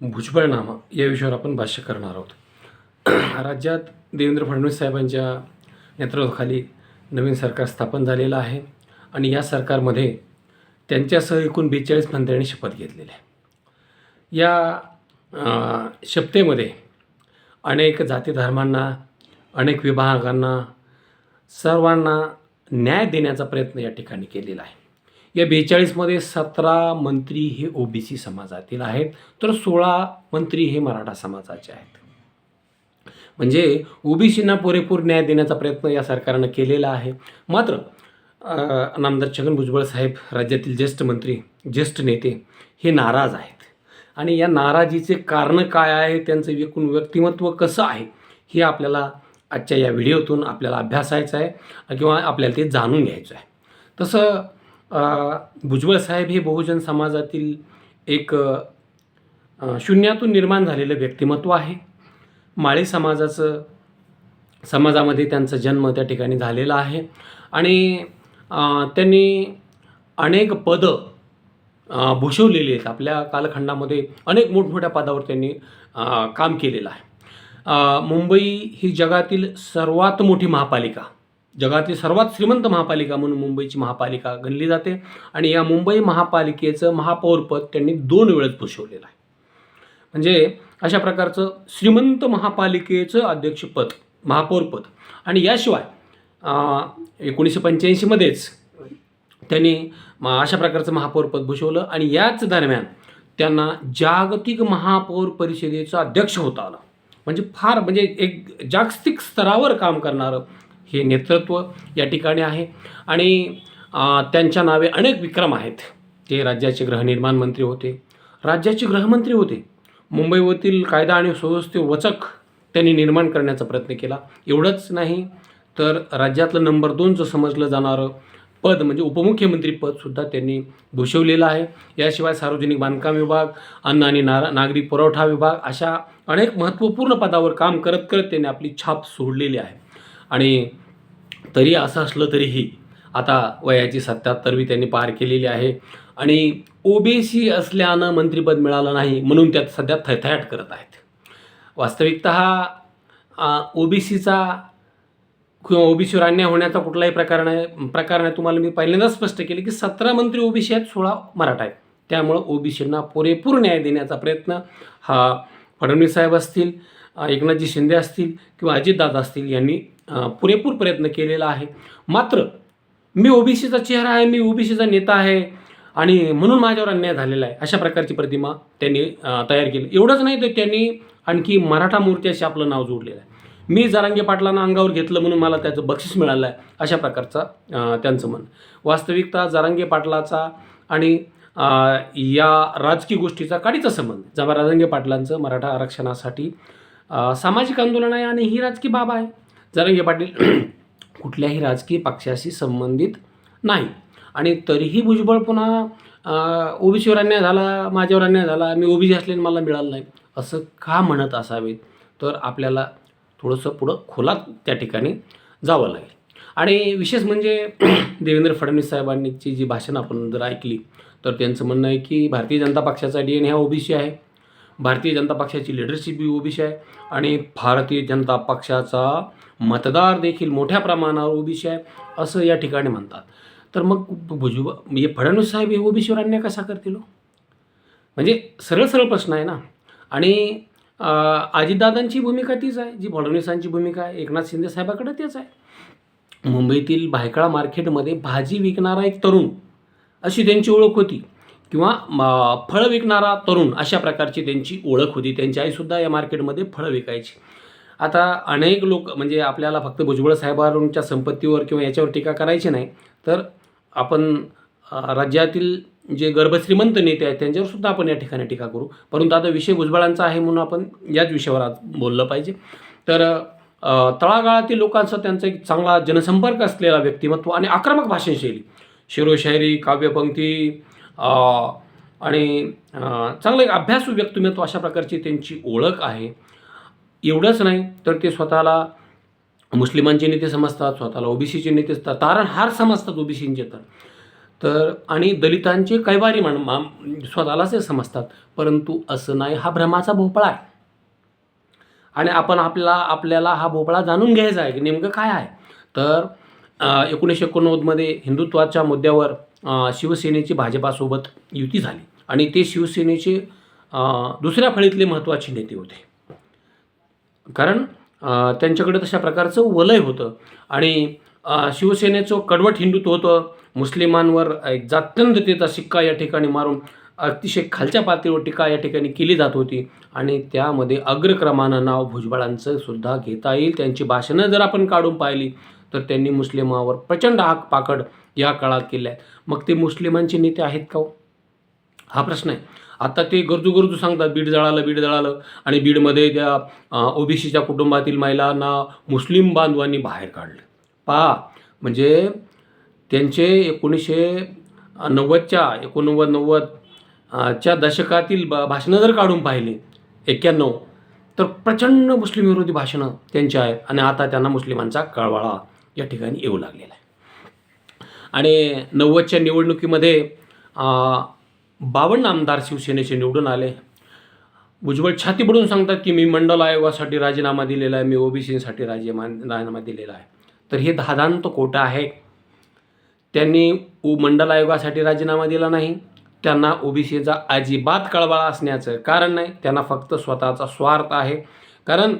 भुजबळनामा या विषयावर आपण भाष्य करणार आहोत. राज्यात देवेंद्र फडणवीस साहेबांच्या नेतृत्वाखाली नवीन सरकार स्थापन झालेलं आहे आणि या सरकारमध्ये त्यांच्यासह एकूण बेचाळीस मंत्र्यांनी शपथ घेतलेली आहे. या शपथेमध्ये अनेक जाती धर्मांना अनेक विभागांना सर्वांना न्याय देण्याचा प्रयत्न या ठिकाणी केलेला आहे. या बेचाळीसमध्ये सतरा मंत्री हे ओबीसी समाजातील आहेत तर सोळा मंत्री हे मराठा समाजाचे आहेत. म्हणजे ओबीसींना पुरेपूर न्याय देण्याचा प्रयत्न या सरकारनं केलेला आहे. मात्र नामदार छगन भुजबळ साहेब राज्यातील ज्येष्ठ मंत्री ज्येष्ठ नेते हे नाराज आहेत. आणि या नाराजीचे कारणं काय आहे त्यांचं एकूण व्यक्तिमत्व कसं आहे हे आपल्याला आजच्या या व्हिडिओतून आपल्याला अभ्यासायचं आहे किंवा आपल्याला ते जाणून घ्यायचं आहे. तसं भुजबळ साहेब हे बहुजन समाजातील एक शून्यातून निर्माण झालेलं व्यक्तिमत्व आहे. माळी समाजाचं समाजामध्ये त्यांचा जन्म त्या ठिकाणी झालेला आहे. आणि त्यांनी अनेक पदं भूषवलेली आहेत. आपल्या कालखंडामध्ये अनेक मोठमोठ्या पदावर त्यांनी काम केलेलं आहे. मुंबई ही जगातील सर्वात मोठी महापालिका. जगातील सर्वात श्रीमंत महापालिका म्हणून मुंबईची महापालिका गणली जाते. आणि या मुंबई महापालिकेचं महापौरपद त्यांनी दोन वेळेस भूषवलेलं आहे. म्हणजे अशा प्रकारचं श्रीमंत महापालिकेचं अध्यक्षपद महापौरपद. आणि याशिवाय एकोणीसशे पंच्याऐंशीमध्येच त्यांनी अशा प्रकारचं महापौरपद भूषवलं. आणि याच दरम्यान त्यांना जागतिक महापौर परिषदेचं अध्यक्ष होता आलं. म्हणजे फार म्हणजे एक जागतिक स्तरावर काम करणारं हे नेतृत्व या ठिकाणी आहे. आणि त्यांच्या नावे अनेक विक्रम आहेत. ते राज्याचे गृहनिर्माण मंत्री होते राज्याचे गृहमंत्री होते. मुंबईवरील कायदा आणि सुव्यवस्थे वचक त्यांनी निर्माण करण्याचा प्रयत्न केला. एवढंच नाही तर राज्यातलं नंबर दोनचं समजलं जाणारं पद म्हणजे उपमुख्यमंत्री पदसुद्धा त्यांनी भूषवलेलं आहे. याशिवाय सार्वजनिक बांधकाम विभाग अन्न आणि नारा नागरी पुरवठा विभाग अशा अनेक महत्त्वपूर्ण पदावर काम करत करत त्यांनी आपली छाप सोडलेली आहे. आणि तरी असं असलं तरीही आता वयाची सत्याहत्तरवी त्यांनी पार केलेली आहे. आणि ओबीसी असल्यानं मंत्रिपद मिळालं नाही म्हणून त्यात सध्या थयथयाट करत आहेत. वास्तविकत हा ओबीसीचा किंवा ओबीसीवर अन्याय होण्याचा कुठलाही प्रकार नाही प्रकार नाही. तुम्हाला मी पहिल्यांदाच स्पष्ट केले की सतरा मंत्री ओबीसी आहेत सोळा मराठा आहेत. त्यामुळं ओबीसींना पुरेपूर न्याय देण्याचा प्रयत्न हा फडणवीस साहेब असतील एकनाथजी शिंदे असतील किंवा अजितदादा असतील यांनी पुरेपूर प्रयत्न केलेला आहे. मात्र मी ओबीसीचा चेहरा आहे मी ओबीसीचा नेता आहे आणि म्हणून माझ्यावर अन्याय झालेला आहे अशा प्रकारची प्रतिमा त्यांनी तयार केली. एवढंच नाही तर त्यांनी आणखी मराठा मूर्त्याशी आपलं नाव जोडलेलं आहे. मी जरांगे पाटलांना अंगावर घेतलं म्हणून मला त्याचं बक्षीस मिळालं आहे अशा प्रकारचा त्यांचं मन वास्तविकता जरांगे पाटलाचा आणि या राजकीय गोष्टीचा काडीचा संबंध जेव्हा जरांगे पाटलांचं मराठा आरक्षणासाठी सामाजिक आंदोलन आहे आणि ही राजकीय बाब आहे. जरांगे पाटील कुठल्याही राजकीय पक्षाशी संबंधित नाही. आणि तरीही भुजबळ पुन्हा ओबीसीवर अन्याय झाला माझ्यावर अन्याय झाला मी ओबीसी असल्याने मला मिळालं नाही असं का म्हणत असावेत? तर आपल्याला थोडंसं पुढं खोलात त्या ठिकाणी जावं लागेल. आणि विशेष म्हणजे देवेंद्र फडणवीस साहेबांची जी भाषण आपण जर ऐकली तर त्यांचं म्हणणं आहे की भारतीय जनता पक्षाचा डी एन हा ओबीसी आहे. भारतीय जनता पक्षाची लिडरशिप बी ओबीसी आहे आणि भारतीय जनता पक्षाचा मतदार देखील मोठ्या प्रमाणावर ओबीसी आहे असं या ठिकाणी म्हणतात. तर मग भुजबळ म्हणजे फडणवीस साहेब हे ओबीसीवर अन्याय कसा करतील हो? म्हणजे सरळ सरळ प्रश्न आहे ना. आणि अजितदादांची भूमिका तीच आहे जी फडणवीसांची भूमिका आहे एकनाथ शिंदे साहेबाकडे तेच आहे. मुंबईतील भायखळा मार्केटमध्ये भाजी विकणारा एक तरुण अशी त्यांची ओळख होती. किंवा म- फळं विकणारा तरुण अशा प्रकारची त्यांची ओळख होती. त्यांची आईसुद्धा या मार्केटमध्ये फळं विकायची. आता अनेक लोक म्हणजे आपल्याला फक्त भुजबळ साहेबांच्या संपत्तीवर किंवा याच्यावर टीका करायची नाही तर आपण राज्यातील जे गर्भश्रीमंत नेते आहेत त्यांच्यावर सुद्धा आपण या ठिकाणी टीका करू. परंतु आता विषय भुजबळांचा आहे म्हणून आपण याच विषयावर आज बोललं पाहिजे. तर तळागाळातील लोकांचा त्यांचा एक चांगला जनसंपर्क असलेला व्यक्तिमत्व आणि आक्रमक भाषणशैली शिरोशायरी काव्यपंक्ती आणि चांगलं एक अभ्यासू व्यक्तिमत्व अशा प्रकारची त्यांची ओळख आहे. एवढंच नाही तर ते स्वतःला मुस्लिमांचे नेते समजतात स्वतःला ओबीसीचे नेते असतात. तारणहार समजतात ओबीसींचे तर. तर आणि दलितांचे कैवारी म्हण मा- स्वतःलाच ते समजतात. परंतु असं नाही हा भ्रमाचा भोपळा आहे. आणि आपण आपल्याला आपल्याला हा भोपळा जाणून घ्यायचा आहे की नेमकं काय आहे. तर एकोणीसशे एकोणनव्वदमध्ये हिंदुत्वाच्या मुद्द्यावर शिवसेनेची भाजपासोबत युती झाली. आणि ते शिवसेनेचे दुसऱ्या फळीतले महत्त्वाचे नेते होते. कारण त्यांच्याकडे तशा प्रकारचं वलय होतं. आणि शिवसेनेचं कडवट हिंदुत्व होतं. मुस्लिमांवर एक जात्यंततेचा शिक्का या ठिकाणी मारून अतिशय खालच्या पातळीवर टीका या ठिकाणी केली जात होती. आणि त्यामध्ये अग्रक्रमानं नाव भुजबळांचं सुद्धा घेता येईल. त्यांची भाषणं जर आपण काढून पाहिली तर त्यांनी मुस्लिमावर प्रचंड हाक पाकड या काळात केल्या आहेत. मग ते मुस्लिमांचे नेते आहेत का हो? हा? प्रश्न आहे. आता ते गरजू गरजू सांगतात बीड जळालं बीड जळालं आणि बीडमध्ये त्या ओबीसीच्या कुटुंबातील महिलांना मुस्लिम बांधवांनी बाहेर काढलं. पहा म्हणजे त्यांचे एकोणीसशे नव्वदच्या एकोणनव्वद नव्वद च्या दशकातील ब भाषणं जर काढून पाहिले एक्क्याण्णव तर प्रचंड मुस्लिम विरोधी भाषणं त्यांची आहेत आणि आता त्यांना मुस्लिमांचा कळवाळा या ठिकाणी येऊ लागलेला आहे. आणि नव्वदच्या निवडणुकीमध्ये बावन्न आमदार शिवसेनेचे निवडून आले. भुजबळ छाती पडून सांगतात की मी मंडल आयोगासाठी राजीनामा दिलेला आहे मी ओबीसीसाठी राजीनामा राजीनामा दिलेला आहे. तर हे दादांत कोटा आहे. त्यांनी उ मंडल आयोगासाठी राजीनामा दिला नाही. त्यांना ओबीसीचा अजिबात कळवाळा असण्याचं कारण नाही. त्यांना फक्त स्वतःचा स्वार्थ आहे. कारण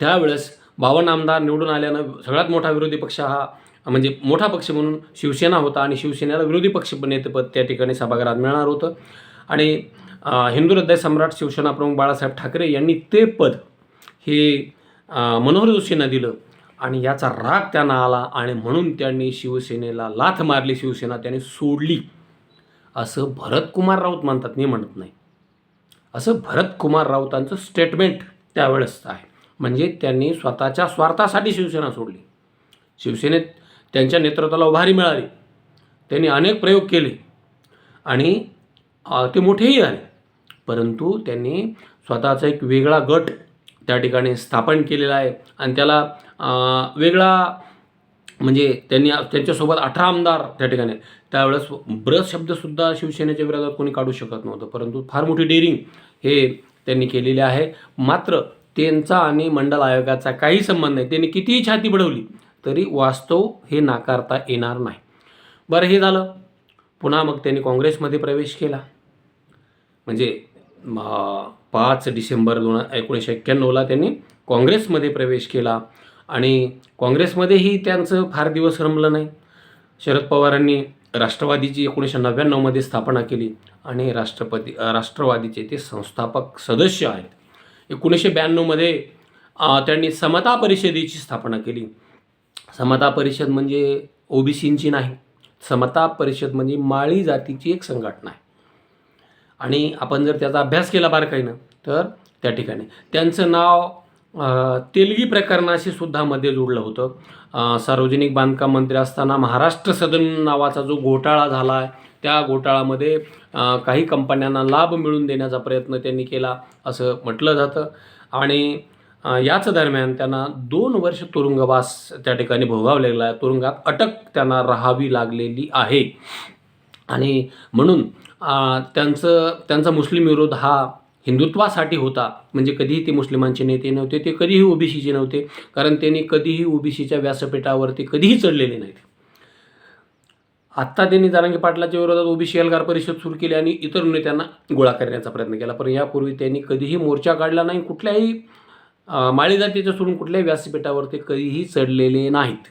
त्यावेळेस बावन्न आमदार निवडून आल्यानं सगळ्यात मोठा विरोधी पक्ष हा म्हणजे मोठा पक्ष म्हणून शिवसेना होता आणि शिवसेनेला विरोधी पक्ष नेतेपद त्या ठिकाणी सभागृहात मिळणार होतं. आणि हिंदू हृदय सम्राट शिवसेना प्रमुख बाळासाहेब ठाकरे यांनी ते पद हे मनोहर जोशींना दिलं आणि याचा राग त्यांना आला आणि म्हणून त्यांनी शिवसेनेला लाथ मारली शिवसेना त्यांनी सोडली. असं भरतकुमार राऊत मानतात मी म्हणत नाही. असं भरतकुमार राऊतांचं स्टेटमेंट त्यावेळेस आहे. म्हणजे त्यांनी स्वतःच्या स्वार्थासाठी शिवसेना सोडली. शिवसेनेत त्यांच्या नेतृत्वाला उभारी मिळाली. त्यांनी अनेक प्रयोग केले. आणि ते मोठेही आले परंतु त्यांनी स्वतःचा एक वेगळा गट त्या ठिकाणी स्थापन केलेला आहे. आणि त्याला वेगळा म्हणजे त्यांनी त्यांच्यासोबत अठरा आमदार त्या ठिकाणी त्यावेळेस ब्रज शब्दसुद्धा शिवसेनेच्या विरोधात कोणी काढू शकत नव्हतं. परंतु फार मोठी डेअरिंग हे त्यांनी केलेली आहे. मात्र त्यांचा आणि मंडल आयोगाचा काही संबंध नाही. त्यांनी कितीही छाती बढवली तरी वास्तव हे नाकारता येणार नाही. बरं हे झालं. पुन्हा मग त्यांनी काँग्रेसमध्ये प्रवेश केला. म्हणजे पाच डिसेंबर दोन एकोणीसशे एक्क्याण्णवला त्यांनी काँग्रेसमध्ये प्रवेश केला. आणि काँग्रेसमध्येही त्यांचं फार दिवस रमलं नाही. शरद पवारांनी राष्ट्रवादीची एकोणीसशे नव्याण्णवमध्ये स्थापना केली. आणि राष्ट्रपती राष्ट्रवादीचे ते संस्थापक सदस्य आहेत. एकोणीसशे ब्याण्णवमध्ये त्यांनी समता परिषदेची स्थापना केली. समता परिषद म्हणजे ओबीसींची नाही समता परिषद म्हणजे माळी जातीची एक संघटना आहे. आणि आपण जर त्याचा अभ्यास केला बारकाईनं तर त्या ठिकाणी. त्यांचं नाव तेलगी प्रकरणाशी सुद्धा मध्ये जोडलं होतं. सार्वजनिक बांधकाम मंत्री असताना महाराष्ट्र सदन नावाचा जो घोटाळा झाला आहे त्या घोटाळामध्ये काही कंपन्यांना लाभ मिळवून देण्याचा प्रयत्न त्यांनी केला असं म्हटलं जातं. आणि याच दरम्यान त्यांना दोन वर्ष तुरुंगवास त्या ठिकाणी भोगावलेला आहे तुरुंगात अटक त्यांना राहावी लागलेली आहे. आणि म्हणून त्यांचं त्यांचा मुस्लिम विरोध हा हिंदुत्वासाठी होता. म्हणजे कधीही ते मुस्लिमांचे नेते नव्हते ते कधीही ओबीसीचे नव्हते. कारण त्यांनी कधीही ओबीसीच्या व्यासपीठावरती कधीही चढलेले नाहीत. आत्ता त्यांनी जारांगी पाटलाच्या विरोधात ओबीसी एल्गार परिषद सुरू केली आणि इतर नेत्यांना गोळा करण्याचा प्रयत्न केला. पण यापूर्वी त्यांनी कधीही मोर्चा काढला नाही. कुठल्याही माळी जातीचं सोडून कुठल्याही व्यासपीठावर ते कधीही चढलेले नाहीत.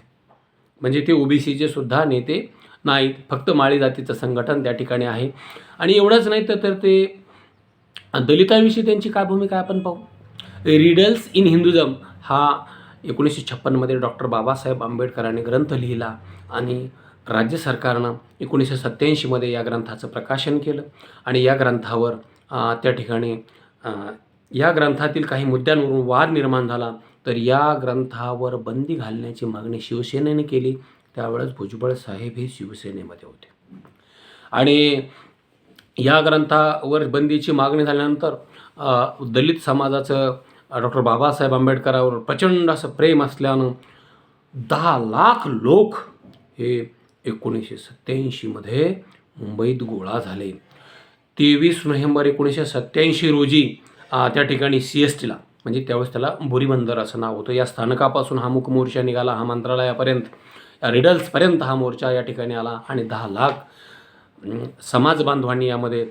म्हणजे ते ओबीसीचे सुद्धा नेते नाहीत. फक्त माळी जातीचं संघटन त्या ठिकाणी आहे. आणि एवढंच नाही तर तर ते दलितांविषयी त्यांची काय भूमिका आपण पाहू? रिडल्स इन हिंदुझम हा एकोणीसशे छप्पनमध्ये डॉक्टर बाबासाहेब आंबेडकरांनी ग्रंथ लिहिला आणि राज्य सरकारनं एकोणीसशे सत्त्याऐंशीमध्ये या ग्रंथाचं प्रकाशन केलं. आणि या ग्रंथावर त्या ठिकाणी या ग्रंथातील काही मुद्द्यांवरून वाद निर्माण झाला तर या ग्रंथावर बंदी घालण्याची मागणी शिवसेनेने केली. त्यावेळेस भुजबळ साहेब हे शिवसेनेमध्ये होते. आणि या ग्रंथावर बंदीची मागणी झाल्यानंतर दलित समाजाचं डॉक्टर बाबासाहेब आंबेडकरावर प्रचंड असं प्रेम असल्यानं दहा लाख लोक हे एकोणीसशे सत्त्याऐंशीमध्ये मुंबईत गोळा झाले. तेवीस नोव्हेंबर एकोणीसशे सत्त्याऐंशी रोजी त्या ठिकाणी सी एस टीला म्हणजे त्यावेळेस त्याला बोरीबंदर असं नाव होतं. या स्थानकापासून हा मुख मोर्चा निघाला हा मंत्रालयापर्यंत या रिडल्सपर्यंत हा मोर्चा या ठिकाणी आला आणि दहा लाख समाज बांधवांनी यामध्ये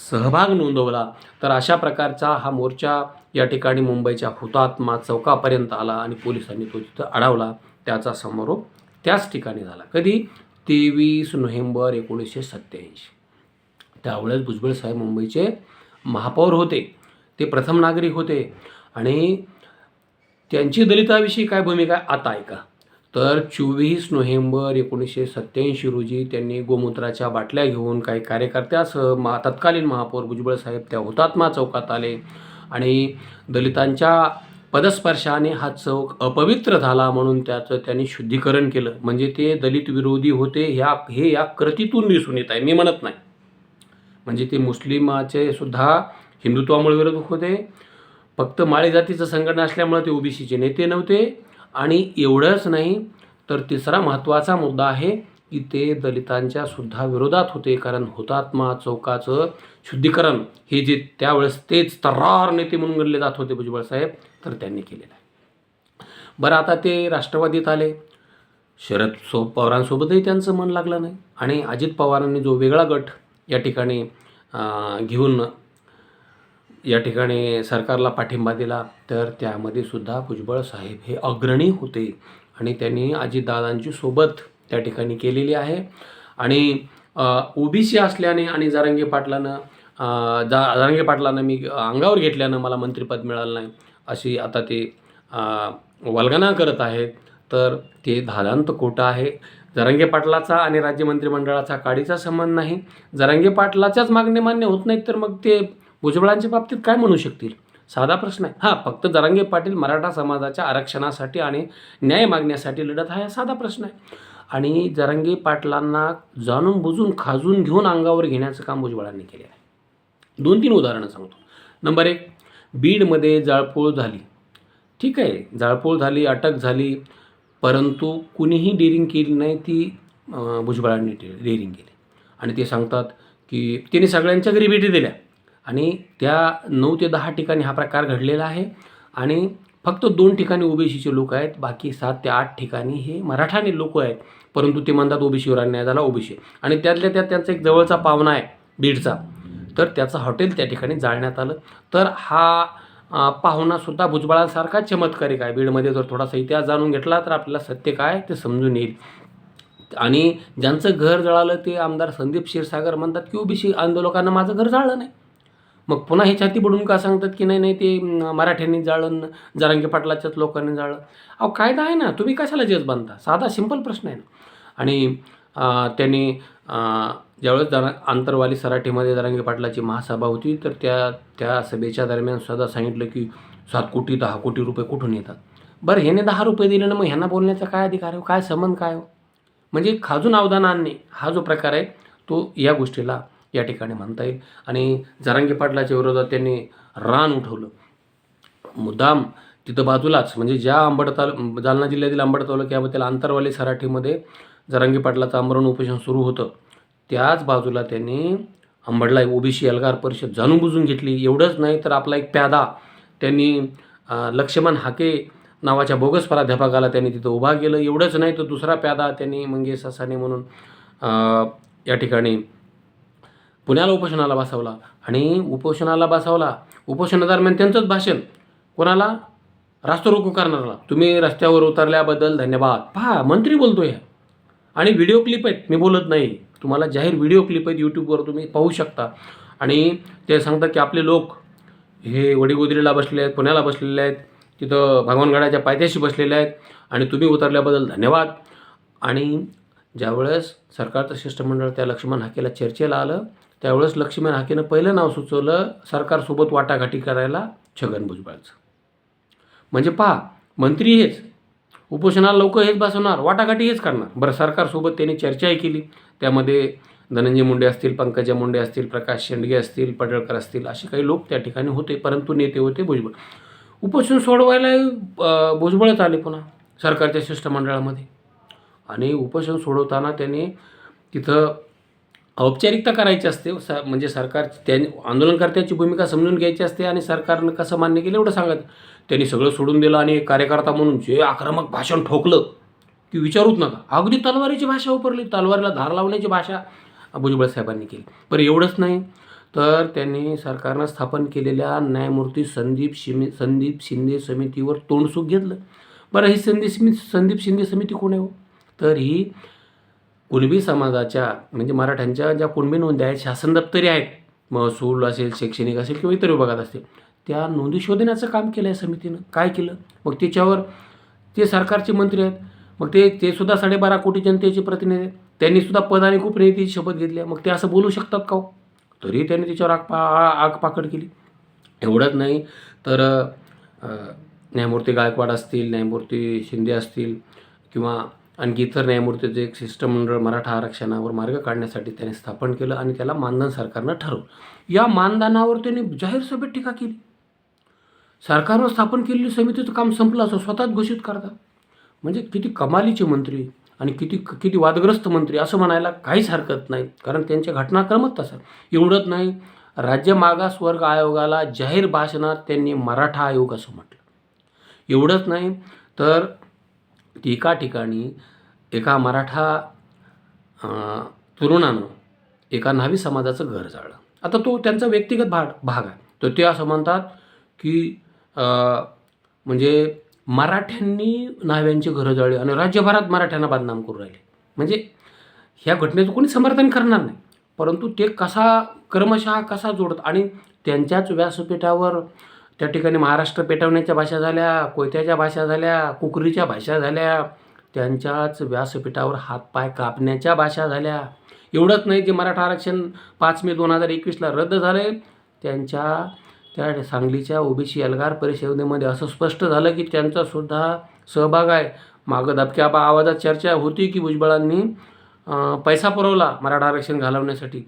सहभाग नोंदवला. तर अशा प्रकारचा हा मोर्चा या ठिकाणी मुंबईच्या हुतात्मा चौकापर्यंत आला आणि पोलिसांनी तो तिथं अडवला. त्याचा समारोप त्याच ठिकाणी झाला. कधी? तेवीस नोव्हेंबर एकोणीसशे सत्त्याऐंशी. त्यावेळेस भुजबळ साहेब मुंबईचे महापौर होते ते प्रथम नागरिक होते. आणि त्यांची दलिताविषयी काय भूमिका आता ऐका. तर चोवीस नोव्हेंबर एकोणीसशे सत्त्याऐंशी रोजी त्यांनी गोमूत्राच्या बाटल्या घेऊन काही कार्यकर्त्यासह मा तत्कालीन महापौर भुजबळ साहेब त्या हुतात्मा चौकात आले. आणि दलितांच्या पदस्पर्शाने हा चौक अपवित्र झाला म्हणून त्याचं त्यांनी शुद्धीकरण केलं. म्हणजे ते दलित विरोधी होते ह्या हे या कृतीतून दिसून येत आहे मी म्हणत नाही. म्हणजे ते मुस्लिमाचे सुद्धा हिंदुत्वामुळे विरोध होते. फक्त माळी जातीचं संघटना असल्यामुळे ते ओबीसीचे नेते नव्हते. आणि एवढंच नाही तर तिसरा महत्त्वाचा मुद्दा आहे की ते दलितांच्या सुद्धा विरोधात होते कारण हुतात्मा चौकाचं शुद्धीकरण हे जे त्यावेळेस तेच तर्रार नेते म्हणून गणले जात होते भुजबळ साहेब तर त्यांनी केलेलं आहे. बरं आता ते राष्ट्रवादीत आले. शरद सो पवारांसोबतही त्यांचं मन लागलं नाही. आणि अजित पवारांनी जो वेगळा गट या ठिकाणी घेऊन या ठिकाणी सरकारला पाठिंबा दिला. तर त्यामध्ये सुद्धा भुजबळ साहेब हे अग्रणी होते आणि त्यांनी अजितदादांची सोबत त्या ठिकाणी केलेली आहे. आणि ओबीसी असल्याने आणि जारंगे पाटलानं जा जारंगे पाटलानं मी अंगावर घेतल्यानं मला मंत्रिपद मिळालं नाही अशी आता ते वल्गना करत आहेत. तर ते धादांत खोटं आहे. जरांगे पाटलाचा आणि राज्य मंत्रिमंडळाचा काडीचा संबंध नाही. जरांगे पाटलाच्याच मागणी मान्य होत नाहीत तर मग ते भुजबळांच्या बाबतीत काय म्हणू शकतील? साधा प्रश्न आहे. हां फक्त जरांगे पाटील मराठा समाजाच्या आरक्षणासाठी आणि न्याय मागण्यासाठी लढत आहे हा साधा प्रश्न आहे. आणि जरांगे पाटलांना जाणून बुजून खाजून घेऊन अंगावर घेण्याचं काम भुजबळांनी केले आहे. दोन तीन उदाहरणं सांगतो. नंबर एक बीडमध्ये जाळपोळ झाली. ठीक आहे जाळपोळ झाली अटक झाली. परंतु कुणीही डेअरिंग केली नाही ती भुजबळांनी डेअरिंग केली. आणि ते सांगतात की त्यांनी सगळ्यांच्या घरी भेटी दिल्या. आणि त्या नऊ ते दहा ठिकाणी हा प्रकार घडलेला आहे. आणि फक्त दोन ठिकाणी ओबीसीचे लोक आहेत बाकी सात ते आठ ठिकाणी हे मराठाने लोक आहेत. परंतु ते म्हणतात ओबीसीवर अन्याय झाला ओबीसी. आणि त्यातल्या त्यात त्यांचा एक जवळचा पाहुणा आहे बीडचा. तर त्याचं हॉटेल त्या ठिकाणी जाळण्यात आलं. तर हा पाहुणासुद्धा भुजबळासारखा चमत्कारिक आहे. बीडमध्ये जर थोडासा इतिहास जाणून घेतला तर आपल्याला सत्य काय ते समजून येईल. आणि ज्यांचं घर जळालं ते आमदार संदीप क्षीरसागर म्हणतात की ओबीसी आंदोलकांना माझं घर जाळलं नाही. मग पुन्हा हे छाती बुडून का सांगतात की नाही नाही ते मराठ्यांनी जाळलं न जरांगे पाटलाच्याच लोकांनी जाळलं. अहो कायदा आहे ना तुम्ही कशाला जज बांधता साधा सिंपल प्रश्न आहे ना. आणि त्यांनी ज्यावेळेस जरा आंतरवाली सराठीमध्ये जरांगे पाटलाची महासभा होती तर त्या त्या सभेच्या दरम्यान सुद्धा सांगितलं की सात कोटी दहा कोटी रुपये कुठून येतात? बरं ह्याने दहा रुपये दिले ना मग ह्यांना बोलण्याचा काय अधिकार आहे? काय संबंध काय हो? म्हणजे खाजून अवदान आणणे हा जो प्रकार आहे तो या गोष्टीला या ठिकाणी म्हणता येईल. आणि जरांगे पाटलाच्या विरोधात त्यांनी रान उठवलं. मुद्दाम तिथं बाजूलाच म्हणजे ज्या अंबड ताल जालना जिल्ह्यातील अंबड तालुक्यामध्ये अंतरवाली सराठीमध्ये जरांगी पाटलाचं आमरण उपोषण सुरू होतं. त्याच बाजूला त्यांनी अंबडला एक ओबीसी एल्गार परिषद जाणून बुजून घेतली. एवढंच नाही तर आपला एक प्यादा त्यांनी लक्ष्मण हाके नावाच्या बोगस प्राध्यापकाला त्यांनी तिथं उभा केलं. एवढंच नाही तर दुसरा प्यादा त्यांनी मंगेश असाने म्हणून या ठिकाणी पुण्याला उपोषणाला बसवला. आणि उपोषणाला बसवला. उपोषणादरम्यान त्यांचंच भाषण कोणाला? रास्ता रोको करणारा तुम्ही रस्त्यावर उतरल्याबद्दल धन्यवाद. पहा मंत्री बोलतो आहे आणि व्हिडिओ क्लिप आहेत मी बोलत नाही. तुम्हाला जाहीर व्हिडिओ क्लिप आहेत यूट्यूबवर तुम्ही पाहू शकता. आणि ते सांगतात की आपले लोक हे वडीगोदरीला बसलेले आहेत पुण्याला बसलेले आहेत तिथं भगवानगडाच्या पायथ्याशी बसलेले आहेत आणि तुम्ही उतरल्याबद्दल धन्यवाद. आणि ज्यावेळेस सरकारचं शिष्टमंडळ त्या लक्ष्मण हाकेला चर्चेला आलं त्यावेळेस लक्ष्मण हाकेनं पहिलं नाव सुचवलं सरकारसोबत वाटाघाटी करायला छगन भुजबळचं. म्हणजे पहा मंत्री हेच. उपोषणाला लोक हेच बसवणार वाटाघाटी हेच करणार. बरं सरकारसोबत त्यांनी चर्चाही केली. त्यामध्ये धनंजय मुंडे असतील पंकजा मुंडे असतील प्रकाश शेंडगे असतील पडळकर असतील असे काही लोक त्या ठिकाणी होते परंतु नेते होते भुजबळ. उपोषण सोडवायला भुजबळच आले पुन्हा सरकारच्या शिष्टमंडळामध्ये. आणि उपोषण सोडवताना त्यांनी तिथं औपचारिकता करायची असते स म्हणजे सरकार त्या आंदोलनकर्त्याची भूमिका समजून घ्यायची असते आणि सरकारनं कसं मान्य केलं एवढं सांगत. त्यांनी सगळं सोडून दिलं आणि कार्यकर्ता म्हणून जे आक्रमक भाषण ठोकलं की विचारूच नका. अगदी तलवारीची भाषा वापरली तलवारीला धार लावण्याची भाषा भुजबळ साहेबांनी केली. पण एवढंच नाही. तर त्यांनी सरकारनं स्थापन केलेल्या न्यायमूर्ती संदीप शिमे संदीप शिंदे समितीवर तोंडसुख घेतलं. बरं ही संदीप संदीप शिंदे समिती कोण आहे हो? तर ही कुणबी समाजाच्या म्हणजे मराठ्यांच्या ज्या कुणबी नोंदी आहेत शासन दप्तरी आहेत महसूल असेल शैक्षणिक असेल किंवा इतर विभागात असतील त्या नोंदी शोधण्याचं काम केलं आहे समितीनं. काय केलं? मग त्याच्यावर ते सरकारचे मंत्री आहेत. मग ते ते सुद्धा साडेबारा कोटी जनतेचे प्रतिनिधी आहेत. त्यांनी सुद्धा पद आणि गोपनीयतेची शपथ घेतली आहे. मग ते असं बोलू शकतात का हो? तरी त्यांनी त्याच्यावर आग पा आग पाकड केली. एवढंच नाही तर न्यायमूर्ती गायकवाड असतील न्यायमूर्ती शिंदे असतील किंवा आणखी इतर न्यायमूर्तीचं एक शिष्टमंडळ मराठा आरक्षणावर मार्ग काढण्यासाठी त्याने स्थापन केलं आणि त्याला मानधन सरकारनं ठरवलं. या मानधनावर त्यांनी जाहीर सभेत टीका केली. सरकारनं स्थापन केलेली समितीचं काम संपलं असं स्वतःच घोषित करतात. म्हणजे किती कमालीचे मंत्री आणि किती किती वादग्रस्त मंत्री असं म्हणायला काहीच हरकत नाही. कारण त्यांच्या घटनाक्रमच तसं. एवढंच नाही राज्य मागासवर्ग आयोगाला जाहीर भाषणात त्यांनी मराठा आयोग असं म्हटलं. एवढंच नाही तर एका ठिकाणी एका मराठा तरुणानं एका न्हावी समाजाचं घर जाळलं आता तो त्यांचा व्यक्तिगत भाग भाग आहे. तर ते असं म्हणतात की म्हणजे मराठ्यांनी न्हाव्यांची घरं जाळली आणि राज्यभरात मराठ्यांना बदनाम करू राहिले. म्हणजे ह्या घटनेचं कोणी समर्थन करणार नाही. परंतु ते कसा क्रमशः कसा जोडत आणि त्यांच्याच व्यासपीठावर त्या ठिकाणी महाराष्ट्र पेटवण्याच्या भाषा झाल्या कोयत्याच्या भाषा झाल्या कुकरीच्या भाषा झाल्या त्यांच्याच व्यासपीठावर हातपाय कापण्याच्या भाषा झाल्या. एवढंच नाही जे मराठा आरक्षण पाच मे दोन हजार एकवीसला रद्द झाले त्यांच्या त्या सांगलीच्या ओबीसी एल्गार परिषदेमध्ये असं स्पष्ट झालं की त्यांचासुद्धा सहभाग आहे. मागं दबक्या आवाजात चर्चा होती की भुजबळांनी पैसा पुरवला मराठा आरक्षण घालवण्यासाठी.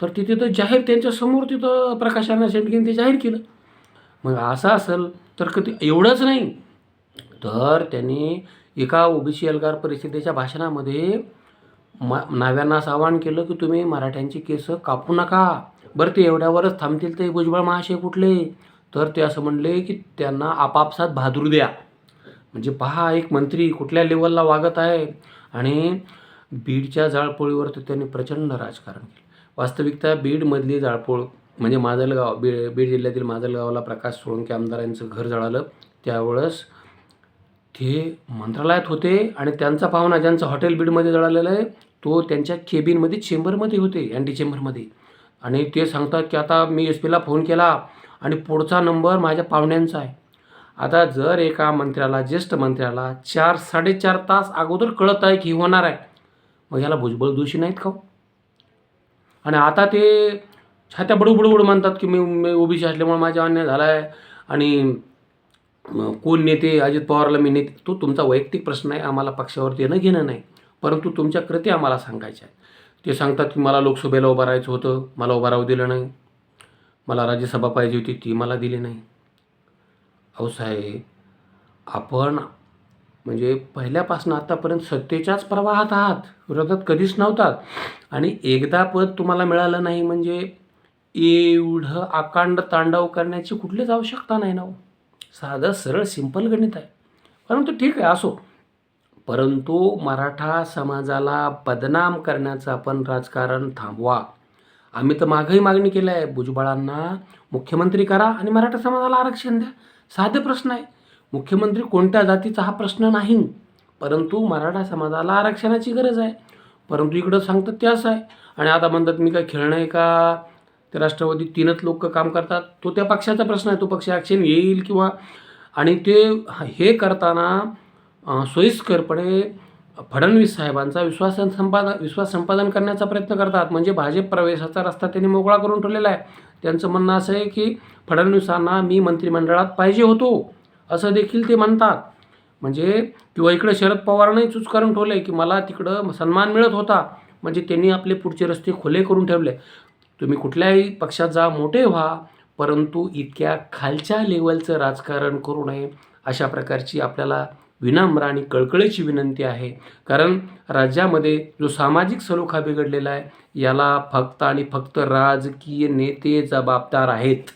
तर तिथे तर जाहीर त्यांच्यासमोर तिथं प्रकाशानं शेंडकेने ते जाहीर केलं. मग असं असेल तर कधी एवढंच नाही. तर त्यांनी एका ओबीसी एल्गार परिषदेच्या भाषणामध्ये मा नाव्यांनाच आवाहन केलं की तुम्ही मराठ्यांची केसं कापू नका. बरं ते एवढ्यावरच थांबतील ते भुजबळ महाशय कुठले? तर ते असं म्हणले की त्यांना आपापसात भादरू द्या. म्हणजे पहा एक मंत्री कुठल्या लेवलला वागत आहे? आणि बीडच्या जाळपोळीवर तर त्यांनी प्रचंड राजकारण केलं. वास्तविकता बीडमधली जाळपोळ म्हणजे माजलगाव बी बीड जिल्ह्यातील माजलगावला प्रकाश सोळंके आमदारांचं घर जळालं. त्यावेळेस ते मंत्रालयात होते आणि त्यांचा पाहुणा ज्यांचं हॉटेल बीडमध्ये जळालेलं आहे तो त्यांच्या केबिनमध्ये चेंबरमध्ये होते अँटी चेंबरमध्ये. आणि ते सांगतात की आता मी एस पीला फोन केला आणि पुढचा नंबर माझ्या पाहुण्यांचा आहे. आता जर एका मंत्र्याला ज्येष्ठ मंत्र्याला चार साडेचार तास अगोदर कळत आहे की होणार आहे मग ह्याला भुजबळ दोषी नाहीत का हो? आणि आता ते छात्या बडूबडूबड म्हणतात की मी मी ओबीसी असल्यामुळे माझा अन्याय झाला आहे आणि कोण नेते? अजित पवारला मी नेते. तो तुमचा वैयक्तिक प्रश्न आहे आम्हाला पक्षावरती येणं घेणं नाही. परंतु तुमच्या कृती आम्हाला सांगायच्या आहेत. ते सांगतात की मला लोकसभेला उभं राहायचं होतं मला उभं राहू दिलं नाही. मला राज्यसभा पाहिजे होती ती मला दिली नाही. अहो साहेब आपण म्हणजे पहिल्यापासून आत्तापर्यंत सत्तेच्याच प्रवाहात आहात. विरोधात कधीच नव्हतात. आणि एकदा पद तुम्हाला मिळालं नाही म्हणजे एवढं आकांड तांडव करण्याची कुठलीच आवश्यकता नाही ना हो. साधं सरळ सिंपल गणित आहे. परंतु ठीक आहे असो. परंतु मराठा समाजाला बदनाम करण्याचं आपण राजकारण थांबवा. आम्ही तर मागही मागणी केली आहे भुजबळांना मुख्यमंत्री करा आणि मराठा समाजाला आरक्षण द्या. साधे प्रश्न आहे. मुख्यमंत्री कोणत्या जातीचा हा प्रश्न नाही. परंतु मराठा समाजाला आरक्षणाची गरज आहे. परंतु इकडं सांगतात ते असं आहे. आणि आता म्हणतात मी काय खेळणं आहे का? ते राष्ट्रवादी तीनच लोक काम करतात. तो त्या पक्षाचा प्रश्न आहे. तो पक्ष ॲक्शन येईल किंवा आणि ते हे करताना सोयीस्करपणे फडणवीस साहेबांचा विश्वास संपादन विश्वास संपादन करण्याचा प्रयत्न करतात. म्हणजे भाजप प्रवेशाचा रस्ता त्यांनी मोकळा करून ठेवलेला आहे. त्यांचं म्हणणं असं आहे की फडणवीसांना मी मंत्रिमंडळात पाहिजे होतो. असं देखील ते म्हणतात. म्हणजे किंवा इकडं शरद पवारांनाही चूज करून ठेवलं आहे की मला तिकडं सन्मान मिळत होता. म्हणजे त्यांनी आपले पुढचे रस्ते खुले करून ठेवले. तुम्ही कुठल्याही पक्षात जा मोठे व्हा परंतु इतक्या खालच्या लेवलचं राजकारण करू नये अशा प्रकारची आपल्याला विनम्र आणि कळकळीची विनंती आहे. कारण राज्यामध्ये जो सामाजिक सलोखा बिघडलेला आहे याला फक्त आणि फक्त राजकीय नेते जबाबदार आहेत.